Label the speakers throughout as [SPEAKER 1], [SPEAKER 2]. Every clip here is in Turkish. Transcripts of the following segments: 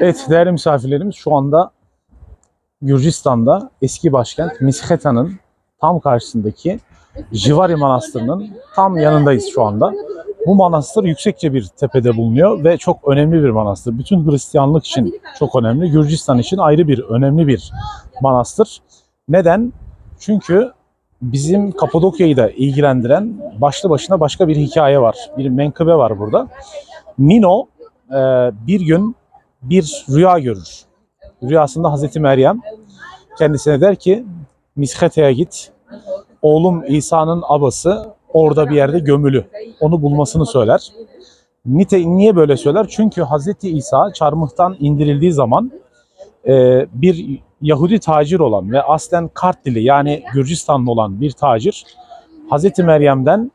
[SPEAKER 1] Evet değerli misafirlerimiz şu anda Gürcistan'da eski başkent Miskheta'nın tam karşısındaki Jivari Manastırı'nın tam yanındayız şu anda. Bu manastır yüksekçe bir tepede bulunuyor ve çok önemli bir manastır. Bütün Hristiyanlık için çok önemli. Gürcistan için ayrı bir önemli bir manastır. Neden? Çünkü bizim Kapadokya'yı da ilgilendiren başlı başına başka bir hikaye var. Bir menkıbe var burada. Nino e, bir gün bir rüya görür. Rüyasında Hazreti Meryem kendisine der ki Miskhete'ye git. Oğlum İsa'nın abası orada bir yerde gömülü. Onu bulmasını söyler. Nite, niye böyle söyler? Çünkü Hazreti İsa çarmıhtan indirildiği zaman e, bir Yahudi tacir olan ve aslen Kartlili yani Gürcistanlı olan bir tacir Hazreti Meryem'den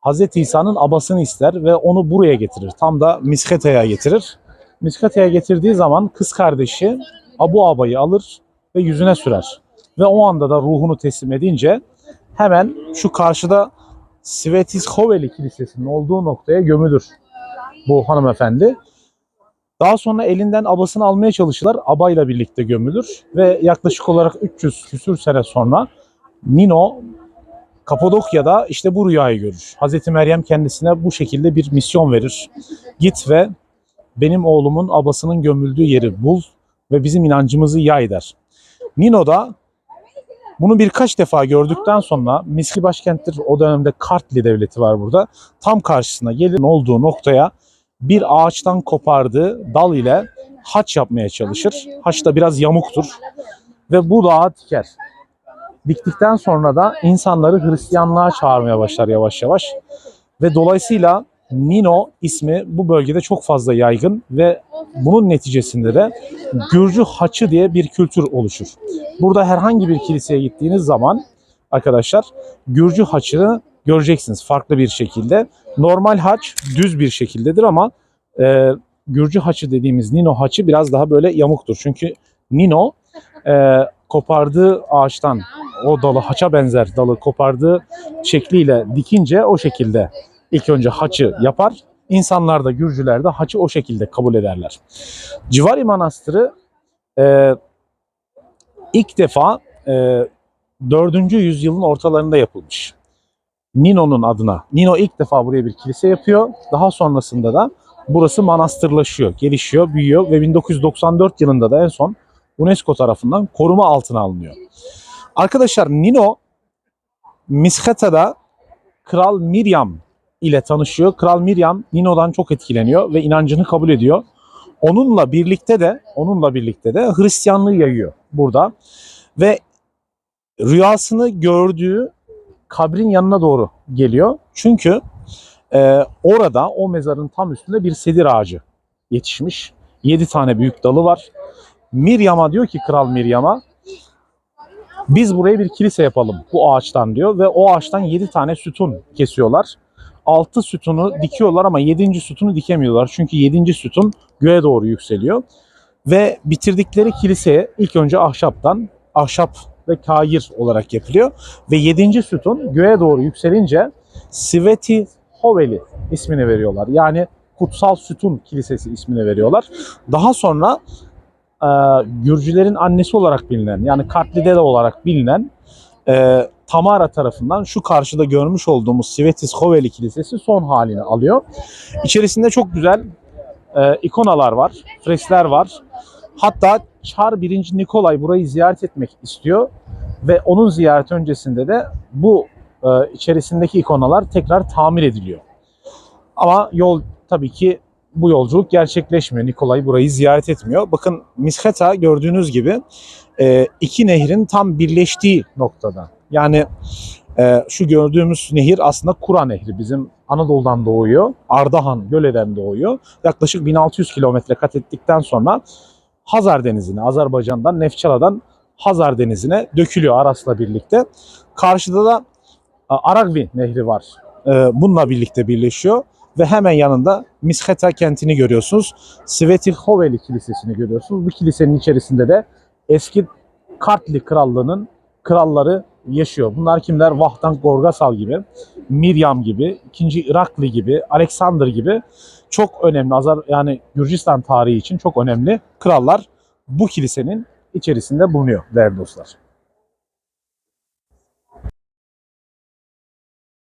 [SPEAKER 1] Hazreti İsa'nın abasını ister ve onu buraya getirir. Tam da Miskhete'ye getirir. Miskhete'ye getirdiği zaman kız kardeşi Abu Aba'yı alır ve yüzüne sürer. Ve o anda da ruhunu teslim edince hemen şu karşıda Svetishoveli Kilisesi'nin olduğu noktaya gömülür bu hanımefendi. Daha sonra elinden abasını almaya çalışırlar. Abayla birlikte gömülür ve yaklaşık olarak 300 küsür sene sonra Nino Kapadokya'da işte bu rüyayı görür. Hazreti Meryem kendisine bu şekilde bir misyon verir. Git ve benim oğlumun abasının gömüldüğü yeri bul ve bizim inancımızı yay der. Nino da bunu birkaç defa gördükten sonra Miski başkenttir o dönemde Kartli devleti var burada. Tam karşısına gelin olduğu noktaya bir ağaçtan kopardığı dal ile haç yapmaya çalışır. Haç da biraz yamuktur ve bu dağa diker. Diktikten sonra da insanları Hristiyanlığa çağırmaya başlar yavaş yavaş. Ve dolayısıyla Nino ismi bu bölgede çok fazla yaygın ve bunun neticesinde de Gürcü haçı diye bir kültür oluşur. Burada herhangi bir kiliseye gittiğiniz zaman arkadaşlar Gürcü haçını göreceksiniz farklı bir şekilde. Normal haç düz bir şekildedir ama e, Gürcü haçı dediğimiz Nino haçı biraz daha böyle yamuktur. Çünkü Nino e, kopardığı ağaçtan o dalı haça benzer dalı kopardığı şekliyle dikince o şekilde ilk önce haçı yapar. İnsanlar da Gürcüler de haçı o şekilde kabul ederler. Civari Manastırı e, ilk defa e, 4. yüzyılın ortalarında yapılmış. Nino'nun adına. Nino ilk defa buraya bir kilise yapıyor. Daha sonrasında da burası manastırlaşıyor, gelişiyor, büyüyor ve 1994 yılında da en son UNESCO tarafından koruma altına alınıyor. Arkadaşlar Nino Miskheta'da Kral Miriam ile tanışıyor. Kral Miriam Nino'dan çok etkileniyor ve inancını kabul ediyor. Onunla birlikte de onunla birlikte de Hristiyanlığı yayıyor burada ve rüyasını gördüğü kabrin yanına doğru geliyor. Çünkü e, orada o mezarın tam üstünde bir sedir ağacı yetişmiş. 7 tane büyük dalı var. Miryam'a diyor ki Kral Miryam'a biz buraya bir kilise yapalım bu ağaçtan diyor ve o ağaçtan 7 tane sütun kesiyorlar. 6 sütunu dikiyorlar ama 7. sütunu dikemiyorlar. Çünkü 7. sütun göğe doğru yükseliyor. Ve bitirdikleri kiliseye ilk önce ahşaptan, ahşap ve kair olarak yapılıyor. Ve 7. sütun göğe doğru yükselince Sveti Hoveli ismini veriyorlar. Yani Kutsal Sütun Kilisesi ismini veriyorlar. Daha sonra e, Gürcülerin annesi olarak bilinen yani Kartlide de olarak bilinen e, Tamara tarafından şu karşıda görmüş olduğumuz Svetis Hoveli Kilisesi son halini alıyor. İçerisinde çok güzel e, ikonalar var, freskler var. Hatta Çar 1. Nikolay burayı ziyaret etmek istiyor ve onun ziyareti öncesinde de bu e, içerisindeki ikonalar tekrar tamir ediliyor. Ama yol tabii ki bu yolculuk gerçekleşmiyor. Nikolay burayı ziyaret etmiyor. Bakın Miskheta gördüğünüz gibi e, iki nehrin tam birleştiği noktada. Yani e, şu gördüğümüz nehir aslında Kura Nehri. Bizim Anadolu'dan doğuyor. Ardahan Göle'den doğuyor. Yaklaşık 1600 kilometre kat ettikten sonra Hazar Denizi'ne, Azerbaycan'dan, Nefçala'dan Hazar Denizi'ne dökülüyor Aras'la birlikte. Karşıda da e, Aragvi Nehri var. Bununla birlikte birleşiyor ve hemen yanında Miskheta kentini görüyorsunuz. Svetihoveli Kilisesi'ni görüyorsunuz. Bu kilisenin içerisinde de eski Kartli Krallığı'nın kralları yaşıyor. Bunlar kimler? Vahdan Gorgasal gibi, Miryam gibi, 2. Irakli gibi, Alexander gibi çok önemli Azar yani Gürcistan tarihi için çok önemli krallar bu kilisenin içerisinde bulunuyor değerli dostlar.